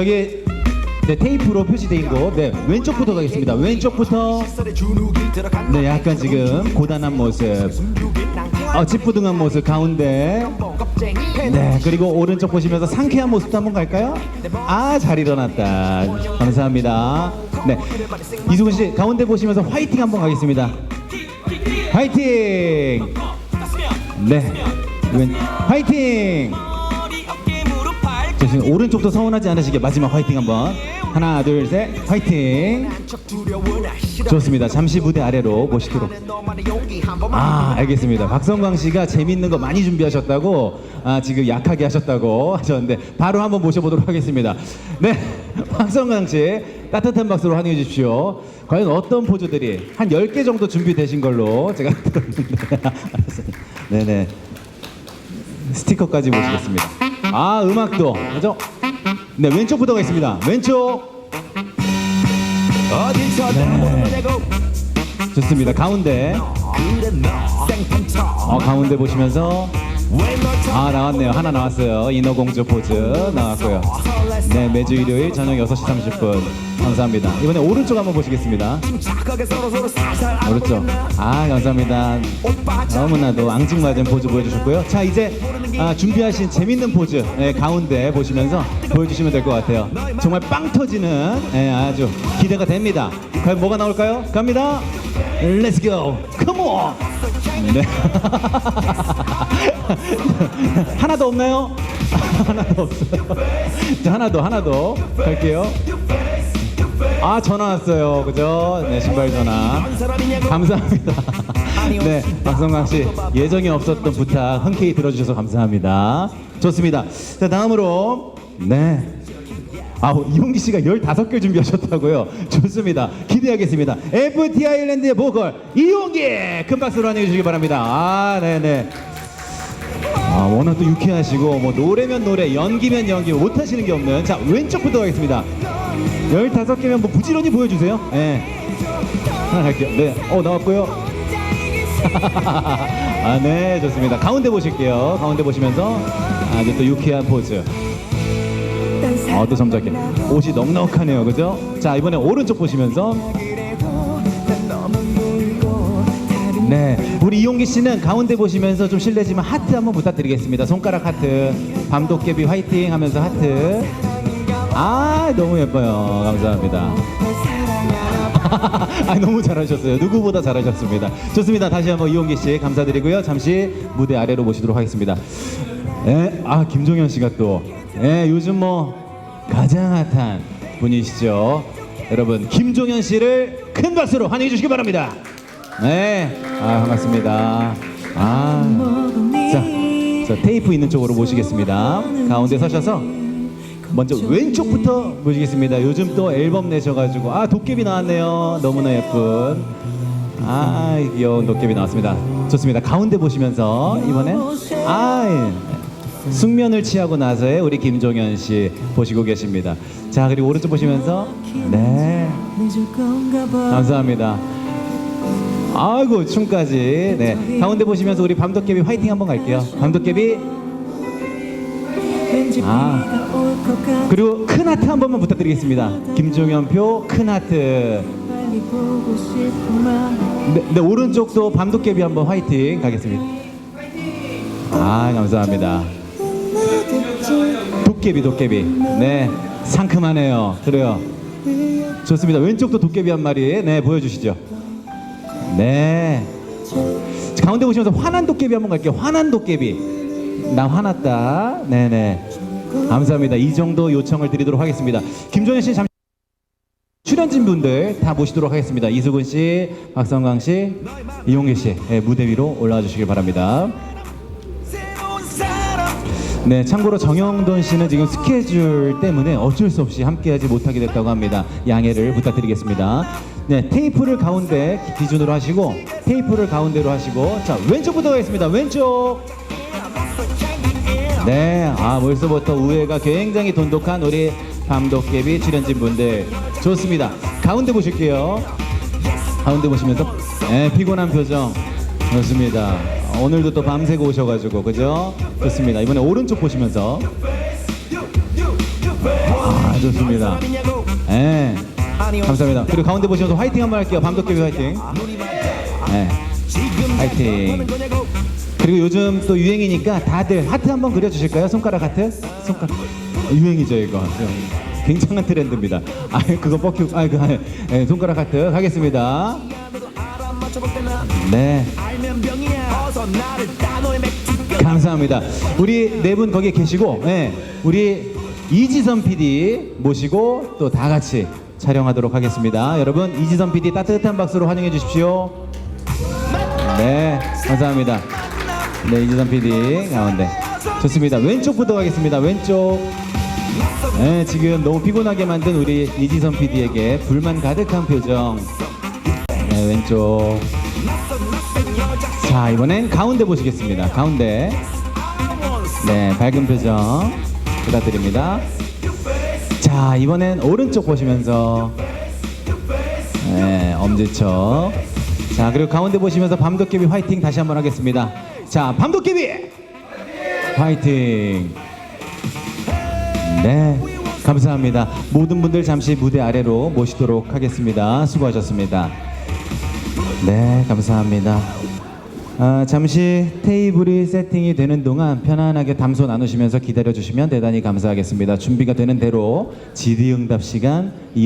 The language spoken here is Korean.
저기 네, 테이프로 표시되어 있고 네 왼쪽부터 가겠습니다. 왼쪽부터 네 약간 지금 고단한 모습, 어, 찌뿌둥한 모습 가운데 네 그리고 오른쪽 보시면서 상쾌한 모습도 한번 갈까요? 아 잘 일어났다. 감사합니다. 네 이수근 씨 가운데 보시면서 화이팅 한번 가겠습니다. 화이팅. 네 왼, 화이팅. 조심 오른쪽도 서운하지 않으시게 마지막 화이팅 한번. 하나 둘 셋 화이팅. 좋습니다. 잠시 무대 아래로 모시도록. 아 알겠습니다. 박성광 씨가 재밌는 거 많이 준비하셨다고 아 지금 약하게 하셨다고 하셨는데 바로 한번 모셔보도록 하겠습니다. 네 박성광 씨 따뜻한 박수로 환영해 주십시오. 과연 어떤 포즈들이 한 10개 정도 준비되신 걸로 제가 들었는데. 네네. 스티커까지 모시겠습니다. 아 음악도 그죠? 네 왼쪽부터 가겠습니다. 왼쪽 네. 좋습니다. 가운데 어 가운데 보시면서 아 나왔네요. 하나 나왔어요. 인어공주 포즈 나왔고요. 네 매주 일요일 저녁 6시 30분 감사합니다. 이번에 오른쪽 한번 보시겠습니다. 오른쪽 아 감사합니다. 너무나도 앙증맞은 포즈 보여주셨고요. 자 이제 아, 준비하신 재밌는 포즈 네, 가운데 보시면서 보여주시면 될 것 같아요. 정말 빵 터지는 네, 아주 기대가 됩니다. 과연 뭐가 나올까요? 갑니다. Let's go. Come on. 네. 하나 더 없나요? 하나도 없어요. 자, 하나 더, 하나 더 갈게요. 아 전화 왔어요, 그죠? 네 신발 전화. 감사합니다. 네 박성광 씨 예정이 없었던 부탁 흔쾌히 들어주셔서 감사합니다. 좋습니다. 자 다음으로 네. 아, 이용기 씨가 15개 준비하셨다고요? 좋습니다. 기대하겠습니다. FT 아일랜드의 보컬, 이용기! 큰 박수로 환영해 주시기 바랍니다. 아, 네네. 아, 워낙 또 유쾌하시고, 뭐, 노래면 노래, 연기면 연기, 못하시는 게 없는. 자, 왼쪽부터 가겠습니다. 15개면 뭐 부지런히 보여주세요. 네. 하나 갈게요. 네. 어, 나왔고요. 아, 네, 좋습니다. 가운데 보실게요. 가운데 보시면서 아주 또 유쾌한 포즈. 어, 또 점잖게. 옷이 넉넉하네요. 그죠? 자, 이번에 오른쪽 보시면서. 네. 우리 이용기 씨는 가운데 보시면서 좀 실례지만 하트 한번 부탁드리겠습니다. 손가락 하트. 밤도깨비 화이팅 하면서 하트. 아, 너무 예뻐요. 감사합니다. 아, 너무 잘하셨어요. 누구보다 잘하셨습니다. 좋습니다. 다시 한번 이용기 씨 감사드리고요. 잠시 무대 아래로 모시도록 하겠습니다. 예, 아 김종현 씨가 또, 예, 요즘 뭐 가장 핫한 분이시죠. 여러분 김종현 씨를 큰 박수로 환영해 주시기 바랍니다. 네, 아 반갑습니다. 아, 자, 자 테이프 있는 쪽으로 모시겠습니다. 가운데 서셔서 먼저 왼쪽부터 보시겠습니다. 요즘 또 앨범 내셔가지고 아 도깨비 나왔네요. 너무나 예쁜 아 귀여운 도깨비 나왔습니다. 좋습니다. 가운데 보시면서 이번엔 아 예. 숙면을 취하고 나서의 우리 김종현 씨 보시고 계십니다. 자 그리고 오른쪽 보시면서 네 감사합니다. 아이고 춤까지 네 가운데 보시면서 우리 밤도깨비 화이팅 한번 갈게요. 밤도깨비 아 그리고 큰 하트 한 번만 부탁드리겠습니다. 김종현표 큰 하트. 네, 네 오른쪽도 밤도깨비 한번 화이팅 가겠습니다. 아 감사합니다. 도깨비 도깨비 네 상큼하네요. 그래요. 좋습니다. 왼쪽도 도깨비 한 마리 네 보여주시죠. 네. 가운데 보시면서 화난 도깨비 한번 갈게요. 화난 도깨비. 나 화났다. 네네. 감사합니다. 이 정도 요청을 드리도록 하겠습니다. 김종현 씨 잠시 출연진 분들 다 모시도록 하겠습니다. 이수근 씨, 박성광 씨, 이용기 씨 네, 무대 위로 올라와 주시길 바랍니다. 네, 참고로 정영돈 씨는 지금 스케줄 때문에 어쩔 수 없이 함께하지 못하게 됐다고 합니다. 양해를 부탁드리겠습니다. 네, 테이프를 가운데 기준으로 하시고 테이프를 가운데로 하시고 자 왼쪽부터 가겠습니다. 왼쪽. 네, 아 벌써부터 우애가 굉장히 돈독한 우리 밤도깨비 출연진 분들 좋습니다. 가운데 보실게요. 가운데 보시면서 네, 피곤한 표정 좋습니다. 오늘도 또 밤새고 오셔가지고 그죠? 좋습니다. 이번에 오른쪽 보시면서 아 좋습니다. 예. 감사합니다. 그리고 가운데 보시면서 화이팅 한번 할게요. 밤도깨비 화이팅. 예. 화이팅. 그리고 요즘 또 유행이니까 다들 하트 한번 그려주실까요? 손가락 하트? 손가락. 유행이죠, 이거. 굉장한 트렌드입니다. 아, 그거 뻑큐. 아, 그, 아, 예, 손가락 하트 가겠습니다. 네. 감사합니다. 우리 네 분 거기에 계시고, 예, 우리 이지선 PD 모시고 또 다 같이 촬영하도록 하겠습니다. 여러분, 이지선 PD 따뜻한 박수로 환영해 주십시오. 네, 감사합니다. 네, 이지선 PD 가운데. 좋습니다. 왼쪽부터 가겠습니다. 왼쪽. 네, 지금 너무 피곤하게 만든 우리 이지선 PD에게 불만 가득한 표정. 네, 왼쪽. 자, 이번엔 가운데 보시겠습니다. 가운데. 네, 밝은 표정 부탁드립니다. 자, 이번엔 오른쪽 보시면서 네, 엄지척. 자, 그리고 가운데 보시면서 밤도깨비 화이팅 다시 한번 하겠습니다. 자, 밤도깨비 화이팅. 네, 감사합니다. 모든 분들 잠시 무대 아래로 모시도록 하겠습니다. 수고하셨습니다. 네, 감사합니다. 아, 잠시 테이블이 세팅이 되는 동안 편안하게 담소 나누시면서 기다려 주시면 대단히 감사하겠습니다. 준비가 되는 대로 질의응답 시간 이어